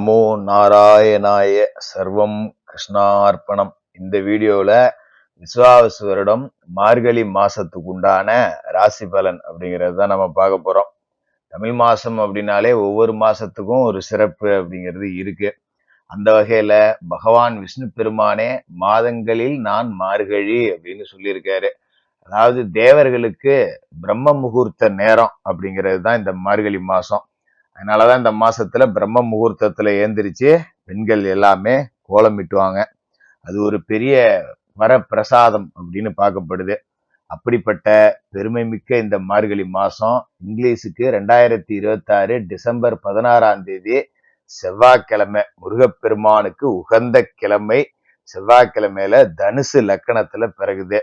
நமோ நாராயணாய சர்வம் கிருஷ்ணார்ப்பணம். இந்த வீடியோவில் விஸ்வாவசு வருடம் மார்கழி மாசத்துக்கு உண்டான ராசி பலன் அப்படிங்கிறது தான் நம்ம பார்க்க போகிறோம் தமிழ் மாதம் அப்படின்னாலே ஒவ்வொரு மாதத்துக்கும் ஒரு சிறப்பு அப்படிங்கிறது இருக்கு. அந்த வகையில் பகவான் விஷ்ணு பெருமானே மாதங்களில் நான் மார்கழி அப்படின்னு சொல்லியிருக்காரு. அதாவது தேவர்களுக்கு பிரம்ம முகூர்த்த நேரம் அப்படிங்கிறது தான் இந்த மார்கழி மாதம் அதனாலதான் இந்த மாசத்துல பிரம்ம முகூர்த்தத்துல ஏந்திரிச்சு பெண்கள் எல்லாமே கோலமிட்டுவாங்க அது ஒரு பெரிய வரப்பிரசாதம் அப்படின்னு பார்க்கப்படுது. அப்படிப்பட்ட பெருமை மிக்க இந்த மார்கழி மாசம் இங்கிலீஷுக்கு ரெண்டாயிரத்தி இருபத்தாறு டிசம்பர் பதினாறாம் தேதி செவ்வாய்க்கிழமை முருகப்பெருமானுக்கு உகந்த கிழமை. செவ்வாய்க்கிழமையில தனுசு லக்கணத்துல பிறகுது.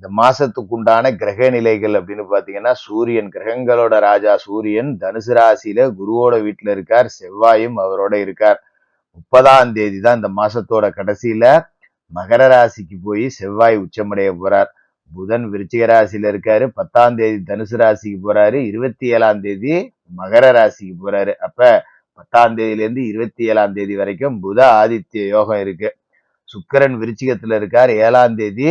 இந்த மாசத்துக்கு உண்டான கிரக நிலைகள் அப்படின்னு பாத்தீங்கன்னா சூரியன் கிரகங்களோட ராஜா சூரியன் தனுசு ராசியில குருவோட வீட்டுல இருக்கார் செவ்வாயும் அவரோட இருக்கார். முப்பதாம் தேதி தான் இந்த மாசத்தோட கடைசியில மகர ராசிக்கு போய் செவ்வாய் உச்சமடைய போறார். புதன் விருச்சிக ராசியில இருக்காரு பத்தாம் தேதி தனுசு ராசிக்கு போறாரு இருபத்தி ஏழாம் தேதி மகர ராசிக்கு போறாரு. அப்ப பத்தாம் தேதியில இருந்து இருபத்தி ஏழாம் தேதி வரைக்கும் புத ஆதித்ய யோகம் இருக்கு. சுக்கரன் விருச்சிகத்துல இருக்கார் ஏழாம் தேதி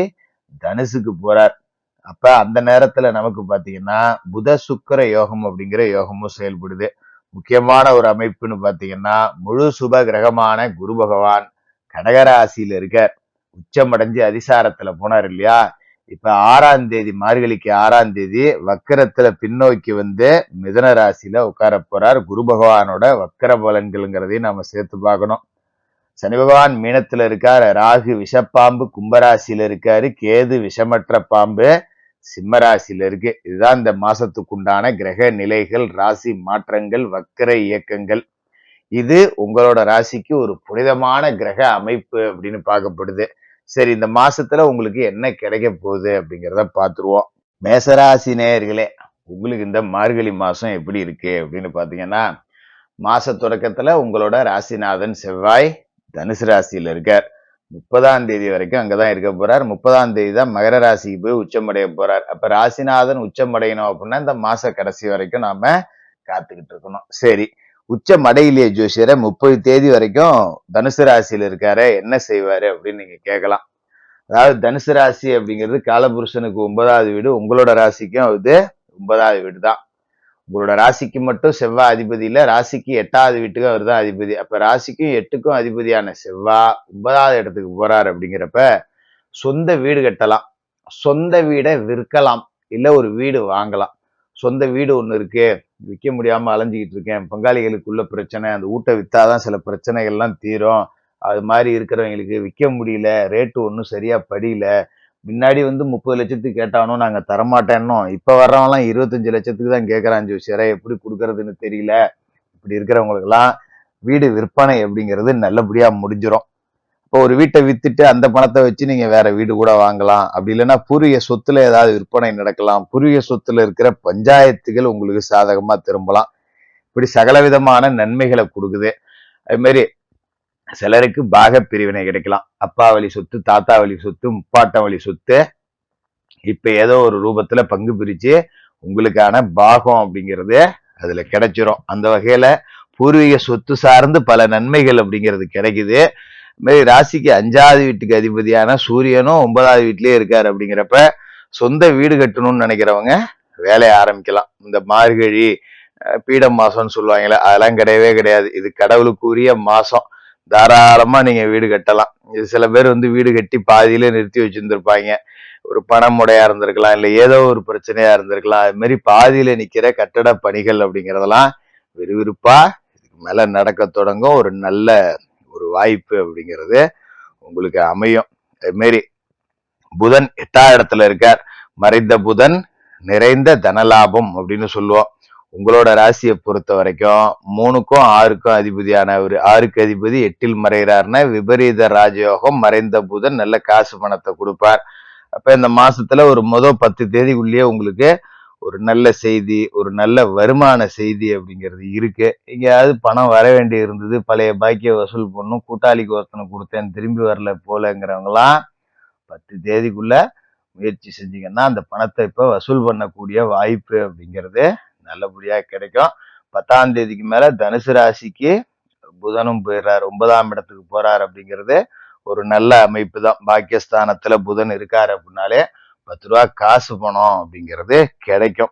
தனுசுக்கு போறார். அப்ப அந்த நேரத்துல நமக்கு பாத்தீங்கன்னா புத சுக்கர யோகம் அப்படிங்கிற யோகமும் செயல்படுது. முக்கியமான ஒரு அமைப்புன்னு பாத்தீங்கன்னா முழு சுப கிரகமான குரு பகவான் கடகராசியில இருக்கார். உச்சமடைஞ்சு அதிசாரத்துல போனார் இல்லையா? இப்ப ஆறாம் தேதி மார்கழிக்கு ஆறாம் தேதி வக்கரத்துல பின்னோக்கி வந்து மிதன ராசியில உட்கார போறார் குரு பகவானோட வக்கர பலன்கள்ங்கிறதையும் நம்ம சேர்த்து பார்க்கணும். சனி பகவான் மீனத்துல இருக்காரு ராகு விஷப்பாம்பு கும்பராசியில இருக்காரு கேது விஷமற்ற பாம்பு சிம்மராசியில இருக்கு. இதுதான் இந்த மாசத்துக்குண்டான கிரக நிலைகள் ராசி மாற்றங்கள் வக்கர இயக்கங்கள். இது உங்களோட ராசிக்கு ஒரு புனிதமான கிரக அமைப்பு அப்படின்னு பார்க்கப்படுது. சரி இந்த மாசத்துல உங்களுக்கு என்ன கிடைக்க போகுது அப்படிங்கிறத பார்த்துருவோம். மேசராசி நேயர்களே உங்களுக்கு இந்த மார்கழி மாசம் எப்படி இருக்கு அப்படின்னு பாத்தீங்கன்னா மாச தொடக்கத்துல உங்களோட ராசிநாதன் செவ்வாய் தனுசு ராசியில் இருக்கார். முப்பதாம் தேதி வரைக்கும் அங்கே தான் இருக்க போகிறார் முப்பதாம் தேதி தான் மகர ராசிக்கு போய் உச்சமடைய போகிறார் அப்போ ராசிநாதன் உச்சமடையணும் அப்படின்னா இந்த மாத கடைசி வரைக்கும் நாம் காத்துக்கிட்டு இருக்கணும். சரி. உச்சம் அடையிலேயே ஜோசியரை முப்பது தேதி வரைக்கும் தனுசு ராசியில் இருக்காரு என்ன செய்வார் அப்படின்னு நீங்கள் கேட்கலாம். அதாவது தனுசு ராசி அப்படிங்கிறது காலபுருஷனுக்கு ஒன்பதாவது வீடு உங்களோட ராசிக்கும் அது ஒன்பதாவது வீடு தான் உங்களோட ராசிக்கு மட்டும் செவ்வாய் அதிபதி இல்லை ராசிக்கு எட்டாவது வீட்டுக்கு அவர் தான் அதிபதி. அப்போ ராசிக்கும் எட்டுக்கும் அதிபதியான செவ்வாய் ஒன்பதாவது இடத்துக்கு போகிறார் அப்படிங்கிறப்ப சொந்த வீடு கட்டலாம். சொந்த வீடை விற்கலாம். இல்லை ஒரு வீடு வாங்கலாம். சொந்த வீடு ஒன்று இருக்கு விற்க முடியாமல் அலைஞ்சிக்கிட்டு இருக்கேன். பங்காளிகளுக்குள்ள பிரச்சனை அந்த ஊட்ட வித்தாதான் சில பிரச்சனைகள்லாம் தீரும். அது மாதிரி இருக்கிறவங்களுக்கு விற்க முடியல ரேட்டு ஒன்றும் சரியாக படியல. முன்னாடி வந்து முப்பது லட்சத்துக்கு கேட்டானோ நாங்கள் தரமாட்டேன்னோ இப்போ வர்றவங்களாம் இருபத்தஞ்சு லட்சத்துக்கு தான் கேட்குறான் ஜோசியரை எப்படி கொடுக்கறதுன்னு தெரியல. இப்படி இருக்கிறவங்களுக்கெல்லாம் வீடு விற்பனை அப்படிங்கிறது நல்லபடியாக முடிஞ்சிடும் இப்போ ஒரு வீட்டை வித்துட்டு அந்த பணத்தை வச்சு நீங்க வேற வீடு கூட வாங்கலாம். அப்படி இல்லைன்னா பூர்வீக சொத்துல ஏதாவது விற்பனை நடக்கலாம். பூர்வீக சொத்துல இருக்கிற பஞ்சாயத்துகள் உங்களுக்கு சாதகமா திரும்பலாம். இப்படி சகலவிதமான நன்மைகளை கொடுக்குது. அது மாதிரி சிலருக்கு பாக பிரிவினை கிடைக்கலாம். அப்பா வழி சொத்து தாத்தா வழி சொத்து முப்பாட்டம் வழி சொத்து. இப்ப ஏதோ ஒரு ரூபத்துல பங்கு பிரிச்சு உங்களுக்கான பாகம் அப்படிங்கிறது அதுல கிடைச்சிரும். அந்த வகையில பூர்வீக சொத்து சார்ந்து பல நன்மைகள் அப்படிங்கிறது கிடைக்குது. மாதிரி ராசிக்கு அஞ்சாவது வீட்டுக்கு அதிபதியான சூரியனும் ஒன்பதாவது வீட்லயே இருக்காரு அப்படிங்கிறப்ப சொந்த வீடு கட்டணும்னு நினைக்கிறவங்க வேலையை ஆரம்பிக்கலாம். இந்த மார்கழி பீடம் மாசம்னு சொல்லுவாங்களே அதெல்லாம் கிடையவே கிடையாது. இது கடவுளுக்குரிய மாசம். தாராளமா நீங்க வீடு கட்டலாம். இது சில பேர் வந்து வீடு கட்டி பாதியிலே நிறுத்தி வச்சிருந்திருப்பாங்க. ஒரு பணமுடையா இருந்திருக்கலாம் இல்ல ஏதோ ஒரு பிரச்சனையா இருந்திருக்கலாம். அது மாதிரி பாதியில நிக்கிற கட்டட பணிகள் அப்படிங்கறதெல்லாம் விறுவிறுப்பா இதுக்கு மேல நடக்க தொடங்கும். ஒரு நல்ல ஒரு வாய்ப்பு அப்படிங்கிறது உங்களுக்கு அமையும். அது புதன் எட்டாம் இடத்துல இருக்கார். மறைந்த புதன் நிறைந்த தனலாபம் அப்படின்னு சொல்லுவோம். உங்களோட ராசியை பொறுத்த வரைக்கும் மூணுக்கும் ஆறுக்கும் அதிபதியான ஒரு ஆறுக்கு அதிபதி எட்டில் மறைகிறாருன்னா விபரீத ராஜயோகம் மறைந்த புதன் நல்ல காசு பணத்தை கொடுப்பார். அப்ப இந்த மாசத்துல ஒரு முதல் பத்து தேதிக்குள்ளேயே உங்களுக்கு ஒரு நல்ல செய்தி ஒரு நல்ல வருமான செய்தி அப்படிங்கிறது இருக்கு. எங்கேயாவது பணம் வர வேண்டி இருந்தது பழைய பாக்கிய வசூல் பண்ணும் கூட்டாளிக்கு ஒருத்தனை கொடுத்தேன் திரும்பி வரல போலங்கிறவங்களாம் பத்து தேதிக்குள்ள முயற்சி செஞ்சீங்கன்னா அந்த பணத்தை இப்போ வசூல் பண்ணக்கூடிய வாய்ப்பு அப்படிங்கிறது நல்லபடியா கிடைக்கும். பத்தாம் தேதிக்கு மேல தனுசு ராசிக்கு புதனும் போயிடுறாரு. ஒன்பதாம் இடத்துக்கு போறாரு அப்படிங்கிறது ஒரு நல்ல அமைப்பு தான். பாக்கியஸ்தானத்துல புதன் இருக்காரு அப்படின்னாலே பத்து ரூபா காசு பணம் அப்படிங்கிறது கிடைக்கும்.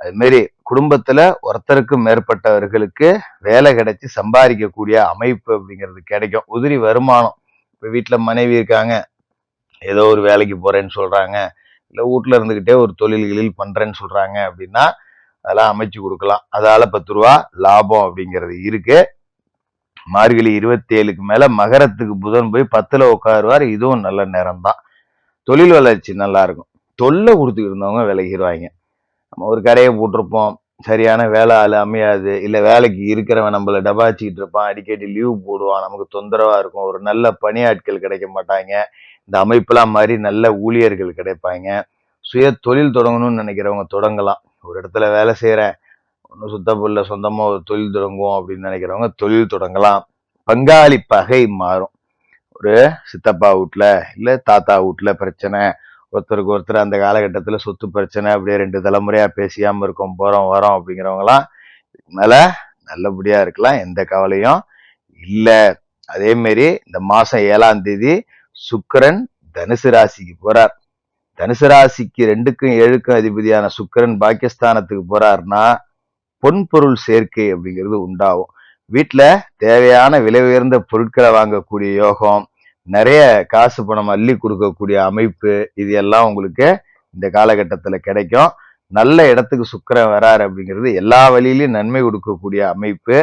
அது மாதிரி குடும்பத்துல ஒருத்தருக்கு மேற்பட்டவர்களுக்கு வேலை கிடைச்சி சம்பாதிக்கக்கூடிய அமைப்பு அப்படிங்கிறது கிடைக்கும். உதிரி வருமானம். இப்ப வீட்டுல மனைவி இருக்காங்க. ஏதோ ஒரு வேலைக்கு போறேன்னு சொல்றாங்க. இல்ல வீட்டுல இருந்துகிட்டே ஒரு தொழில்களில் பண்றேன்னு சொல்றாங்க அப்படின்னா அதெல்லாம் அமைச்சு கொடுக்கலாம். அதால பத்து ரூபா லாபம் அப்படிங்கிறது இருக்கு. மார்கழி இருபத்தி ஏழுக்கு மேல மகரத்துக்கு புதன் போய் பத்துல உட்காருவார். இதுவும் நல்ல நேரம் தான் தொழில் வளர்ச்சி நல்லா இருக்கும் தொல்லை கொடுத்துக்கிட்டு இருந்தவங்க விலகிடுவாங்க நம்ம ஒரு கடையை போட்டிருப்போம். சரியான வேலை ஆள் அமையாது. இல்லை வேலைக்கு இருக்கிறவன் நம்மள டபாச்சிக்கிட்டு இருப்பான். அடிக்கடி லீவ் போடுவான். நமக்கு தொந்தரவா இருக்கும். ஒரு நல்ல பணியாட்கள் கிடைக்க மாட்டாங்க. இந்த அமைப்பெல்லாம் மாதிரி நல்ல ஊழியர்கள் கிடைப்பாங்க. சுய தொழில் தொடங்கணும்னு நினைக்கிறவங்க தொடங்கலாம். ஒரு இடத்துல வேலை செய்கிறேன் ஒன்றும் சுத்தப்புள்ள சொந்தமாக ஒரு தொழில் தொடங்குவோம் அப்படின்னு நினைக்கிறவங்க தொழில் தொடங்கலாம். பங்காளி பகை மாறும். ஒரு சித்தப்பா வீட்டில் இல்லை தாத்தா வீட்டில் பிரச்சனை ஒருத்தருக்கு ஒருத்தர் அந்த காலகட்டத்தில் சொத்து பிரச்சனை அப்படியே ரெண்டு தலைமுறையாக பேசியாமல் இருக்கோம் போகிறோம் வரோம் அப்படிங்கிறவங்களாம் மேலே நல்லபடியாக இருக்கலாம் எந்த கவலையும் இல்லை. அதேமாரி இந்த மாதம் ஏழாம் தேதி சுக்கரன் தனுசு ராசிக்கு போகிறார் தனுசு ராசிக்கு ரெண்டுக்கும் ஏழுக்கும் அதிபதியான சுக்கரன் பாகிஸ்தானத்துக்கு போறாருன்னா பொன் பொருள் சேர்க்கை அப்படிங்கிறது உண்டாகும். வீட்டில் தேவையான விலை உயர்ந்த பொருட்களை வாங்கக்கூடிய யோகம் நிறைய காசு பணம் அள்ளி கொடுக்கக்கூடிய அமைப்பு இது எல்லாம் உங்களுக்கு இந்த காலகட்டத்தில் கிடைக்கும். நல்ல இடத்துக்கு சுக்கரன் வராரு அப்படிங்கிறது எல்லா வழியிலையும் நன்மை கொடுக்கக்கூடிய அமைப்பு.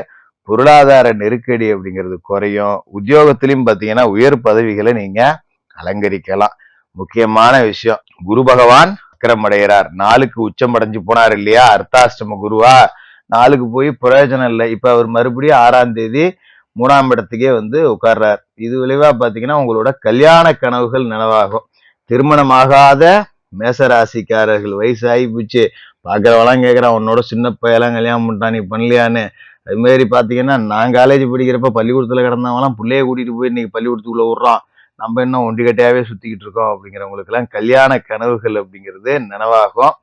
பொருளாதார நெருக்கடி அப்படிங்கிறது குறையும். உத்தியோகத்திலையும் பார்த்தீங்கன்னா உயர் பதவிகளை நீங்கள் அலங்கரிக்கலாம். முக்கியமான விஷயம். குரு பகவான் அக்கிரம் அடைகிறார். நாளுக்கு உச்சம் அடைஞ்சு போனார் இல்லையா? அர்த்தாஷ்டம குருவா? நாளுக்கு போய் பிரயோஜனம் இல்லை. இப்ப அவர் மறுபடியும் ஆறாம் தேதி மூணாம் இடத்துக்கே வந்து உட்கார்றார். இது விளைவா பாத்தீங்கன்னா உங்களோட கல்யாண கனவுகள் நனவாகும். திருமணமாகாத மேசராசிக்காரர்கள் வயசாகி போச்சு. பாக்குறவெல்லாம் கேட்கறான் உன்னோட சின்ன பையெல்லாம் கல்யாணம் பண்ணிட்டான் நீ பண்ணலையான்னு. அது மாதிரி பாத்தீங்கன்னா நான் காலேஜ் படிக்கிறப்ப பள்ளிக்கூடத்துல கிடந்தவங்களாம் பிள்ளைய கூட்டிட்டு போய் இன்னைக்கு பள்ளிக்கூடத்துக்குள்ள விடுறான். நம்ம இன்னும் ஒண்டிக்கட்டையாவே சுத்திக்கிட்டு இருக்கோம் அப்படிங்கிறவங்களுக்கு எல்லாம் கல்யாண கனவுகள் அப்படிங்கிறது நினைவாகும்.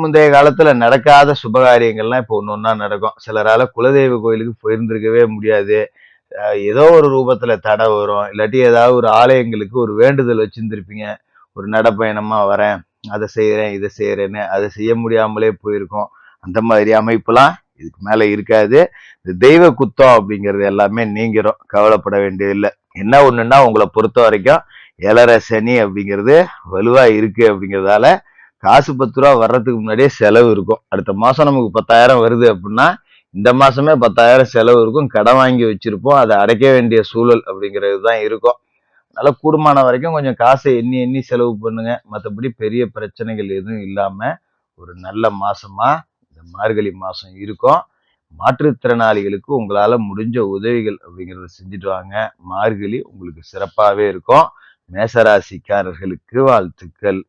முந்தைய காலத்துல நடக்காத சுபகாரியங்கள்லாம் இப்போ ஒன்று ஒன்றா நடக்கும். சிலரால குலதெய்வ கோயிலுக்கு போயிருந்திருக்கவே முடியாது. ஏதோ ஒரு ரூபத்துல தடை வரும். இல்லாட்டி ஏதாவது ஒரு ஆலயங்களுக்கு ஒரு வேண்டுதல் வச்சிருந்துருப்பீங்க. ஒரு நடப்பயணமா வரேன் அதை செய்யறேன் இதை செய்யறேன்னு அதை செய்ய முடியாமலே போயிருக்கோம். அந்த மாதிரி அமைப்புலாம் இதுக்கு மேலே இருக்காது. இந்த தெய்வ குத்தம் அப்படிங்கிறது எல்லாமே நீங்கிறோம் கவலைப்பட வேண்டியதில்லை. என்ன ஒன்றுன்னா உங்களை பொறுத்த வரைக்கும் ஏழரை சனி அப்படிங்கிறது வலுவாக இருக்குது அப்படிங்கிறதால காசு பத்து ரூபா வர்றதுக்கு முன்னாடியே செலவு இருக்கும். அடுத்த மாதம் நமக்கு பத்தாயிரம் வருது அப்படின்னா இந்த மாதமே பத்தாயிரம் செலவு இருக்கும். கடன் வாங்கி வச்சுருப்போம். அதை அடைக்க வேண்டிய சூழல் அப்படிங்கிறது தான் இருக்கும். அதனால் கூடுமான வரைக்கும் கொஞ்சம் காசை எண்ணி எண்ணி செலவு பண்ணுங்க. மற்றபடி பெரிய பிரச்சனைகள் எதுவும் இல்லாமல் ஒரு நல்ல மாதமாக மார்கழி மாதம் இருக்கும். மாற்றுத்திறனாளிகளுக்கு உங்களால் முடிஞ்ச உதவிகள் அப்படிங்கிறத செஞ்சுட்டு வாங்க. மார்கழி உங்களுக்கு சிறப்பாகவே இருக்கும். மேசராசிக்காரர்களுக்கு வாழ்த்துக்கள்.